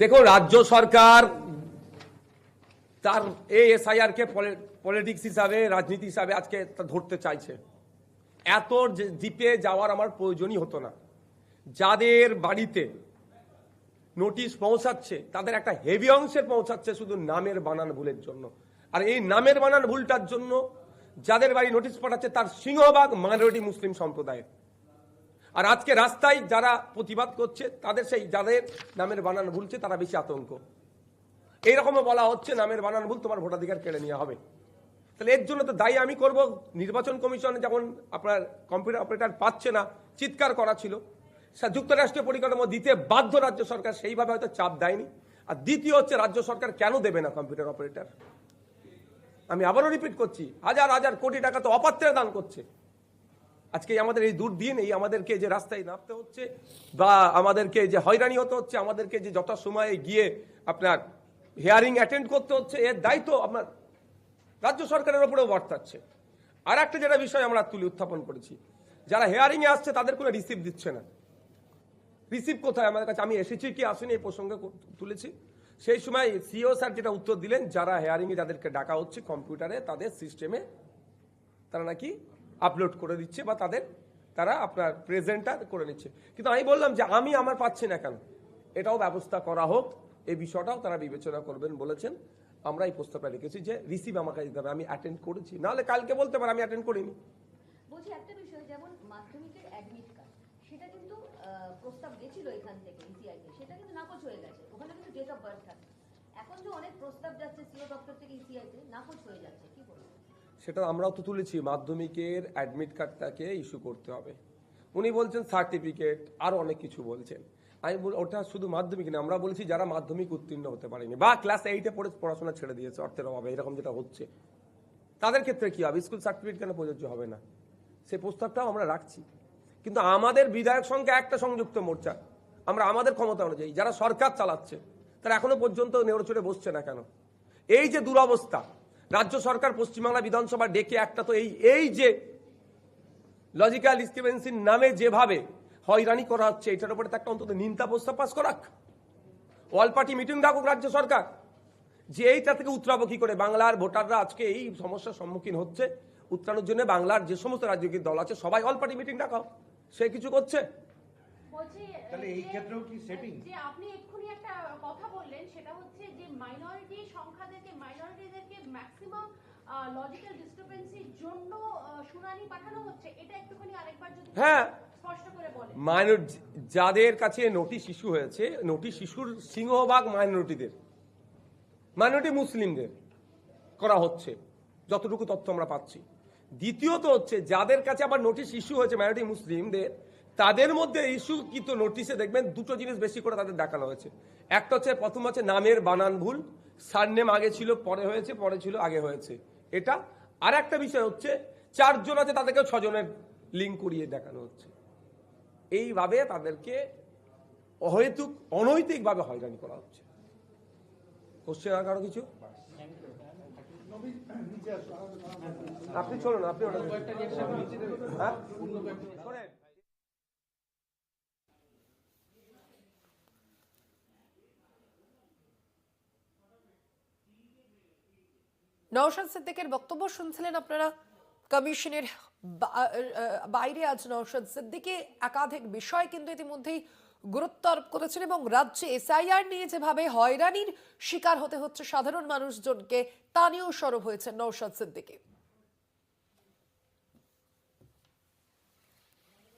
দেখো, রাজ্য সরকার তার এএসআইআর কে পলিটিক্স হিসাবে, রাজনীতি হিসাবে আজকে ধরতে চাইছে। এত ডিপে যাওয়ার আমার প্রয়োজনই হতো না। যাদের বাড়িতে নোটিশ পৌঁছাচ্ছে, তাদের একটা হেভি অংশে পৌঁছাচ্ছে শুধু নামের বানান ভুলের জন্য। আর এই নামের বানান ভুলটার জন্য যাদের বাড়ি নোটিশ পাঠাচ্ছে, তার সিংহভাগ মাইনরিটি মুসলিম সম্প্রদায়ের। আর আজকে রাস্তায় যারা প্রতিবাদ করছে, তাদের সেই যাদের নামের বানান ভুলছে, তারা বেশি আতঙ্ক। এইরকমও বলা হচ্ছে, নামের বানান ভুল তোমার ভোটাধিকার কেড়ে নেওয়া হবে। তাহলে এর জন্য তো দায়ী আমি করব। নির্বাচন কমিশনে যখন আপনার কম্পিউটার অপারেটর পাচ্ছে না, চিৎকার করা ছিল। যুক্তরাষ্ট্রীয় পরিকাঠামো দিতে বাধ্য রাজ্য সরকার সেইভাবে হয়তো চাপ দেয়নি। আর দ্বিতীয় হচ্ছে, রাজ্য সরকার কেন দেবে না কম্পিউটার অপারেটর? আমি আবারও রিপিট করছি, হাজার হাজার কোটি টাকা তো অপাত্রে দান করছে। আজকে আমাদের এই দুর্দিন এই আমাদেরকে যে রাস্তায় নামতে হচ্ছে বা আমাদেরকে যে হয়রানি হতে হচ্ছে, আমাদেরকে যে যত সময়ে গিয়ে আপনার হিয়ারিং অ্যাটেন্ড করতে হচ্ছে, এর দায়িত্ব আপনার রাজ্য সরকারের উপরেও বর্তাচ্ছে। আর একটা যেটা বিষয় আমরা তুলে উত্থাপন করেছি, যারা হেয়ারিং এ আসছে তাদের কোনো রিসিভ দিচ্ছে না। রিসিভ কোথায়? আমাদের কাছে, আমি এসেছি কি আসেনি এই প্রসঙ্গে তুলেছি। সেই সময় সিও স্যার যেটা উত্তর দিলেন, যারা হেয়ারিং এ যাদেরকে ডাকা হচ্ছে কম্পিউটারে তাদের সিস্টেমে তারা নাকি আপলোড করে দিচ্ছে বা তাদের, তারা আপনার প্রেজেন্টটা করে নিচ্ছে। কিন্তু আমি বললাম যে আমি আমার পাচ্ছি না কেন? এটাও ব্যবস্থা করা হোক, এই বিষয়টাও তারা বিবেচনা করবেন বলেছেন। আমরা এই প্রস্তাবটা রেখেছি যে রিসিভ আমাকে দিতে হবে, আমি অ্যাটেন্ড করেছি। নাহলে কালকে বলতে পারে আমি অ্যাটেন্ড করিনি। বলছি একটা বিষয়, যেমন মাধ্যমিকের অ্যাডমিট কার্ড সেটা কিন্তু প্রস্তাব গেছিল এখান থেকে ইসিআইতে সেটা কিন্তু নাকচ হয়ে গেছে। ওখানে কিন্তু ডেট অফ বার্থ থাকে এখন যে অনেক প্রস্তাব যাচ্ছে সিও দপ্তর থেকে ইসিআই তে, নাকচ হয়ে যাচ্ছে। সেটা আমরাও তো তুলেছি, মাধ্যমিকের অ্যাডমিট কার্ডটাকে ইস্যু করতে হবে। উনি বলছেন সার্টিফিকেট আরও অনেক কিছু বলছেন। আমি বল, ওটা শুধু মাধ্যমিক না, আমরা বলেছি যারা মাধ্যমিক উত্তীর্ণ হতে পারেনি বা ক্লাস এইটে পড়ে পড়াশোনা ছেড়ে দিয়েছে, অর্থের অভাবে, এরকম যেটা হচ্ছে। তাদের ক্ষেত্রে কি হবে? স্কুল সার্টিফিকেট কেন প্রযোজ্য হবে না? সেই প্রস্তাবটাও আমরা রাখছি। কিন্তু আমাদের বিধায়ক সংখ্যা একটা সংযুক্ত মোর্চা। আমরা আমাদের ক্ষমতা অনুযায়ী, যারা সরকার চালাচ্ছে, তারা এখনও পর্যন্ত নেড়ে চড়ে বসছে না কেন? এই যে দুরবস্থা রাজ্য সরকার পশ্চিমবাংলা বিধানসভা ডেকে একটা তো এই এই যে লজিক্যাল ডিস্ক্রিপেন্সির নামে যেভাবে হয়রানি করা হচ্ছে এটার উপরে তো একটা অন্তত নিন্দা প্রস্তাব পাস করাক। অল পার্টি মিটিং ডাকুক রাজ্য সরকার। যে এইটা থেকে উতরাবো কি করে? বাংলার ভোটাররা আজকে এই সমস্যার সম্মুখীন হচ্ছে। উত্তরানোর জন্য বাংলার যে সমস্ত রাজনৈতিক দল আছে সবাই অল পার্টি মিটিং ডাকাও। সে কিছু করছে? তাহলে এই যে- ক্ষেত্রেও কি setting? যে আপনি এক্ষুনি একটা কথা বললেন সেটা হচ্ছে যে মাইনরিটি মাইনরিটিদেরকে ম্যাক্সিমাম লজিক্যাল ডিসক্রিপেন্সির জন্য শুনানি পাঠানো হচ্ছে এটা একটুখানি আরেকবার যদি হ্যাঁ। মাইনর যাদের কাছে নোটিশ ইস্যু হয়েছে নোটিশ ইস্যুর সিংহভাগ মাইনরিটিদের। মাইনরিটি মুসলিমদের করা হচ্ছে যতটুকু তথ্য আমরা পাচ্ছি। দ্বিতীয়ত হচ্ছে যাদের কাছে আবার নোটিশ ইস্যু হয়েছে মাইনরিটি মুসলিমদের তাদের মধ্যে ইস্যু কিন্তু নোটিশে দেখবেন দুটো জিনিস বেশি করে তাদের দেখানো হয়েছে। একটা হচ্ছে প্রথম হচ্ছে নামের বানান ভুল। সারনেম আগে ছিল, পরে হয়েছে, পরে ছিল, আগে হয়েছে। এটা আর একটা বিষয় হচ্ছে, চারজন আছে তাদেরকে ছজনের লিঙ্ক করিয়ে দেখানো হচ্ছে। এইভাবে তাদেরকে অহেতুক, অনৈতিকভাবে হয়রানি করা হচ্ছে। কোশ্চেন আর কারও কিছু? আপনি চলুন, আপনি ওটা হ্যাঁ? শোনেন। নওশাদ সিদ্দিকের বক্তব্য শুনছিলেন আপনারা? কমিশনের বাইরে আজ নওশাদ সিদ্দিকি একাধিক বিষয় কিন্তু ইতিমধ্যেই গুরুত্ব আরোপ করেছেন এবং রাজ্যে এসআইআর নিয়ে যেভাবে হয়রানির শিকার হতে হচ্ছে সাধারণ মানুষজনকে, তা নিয়েও সরব হয়েছে নওশাদ সিদ্দিকী।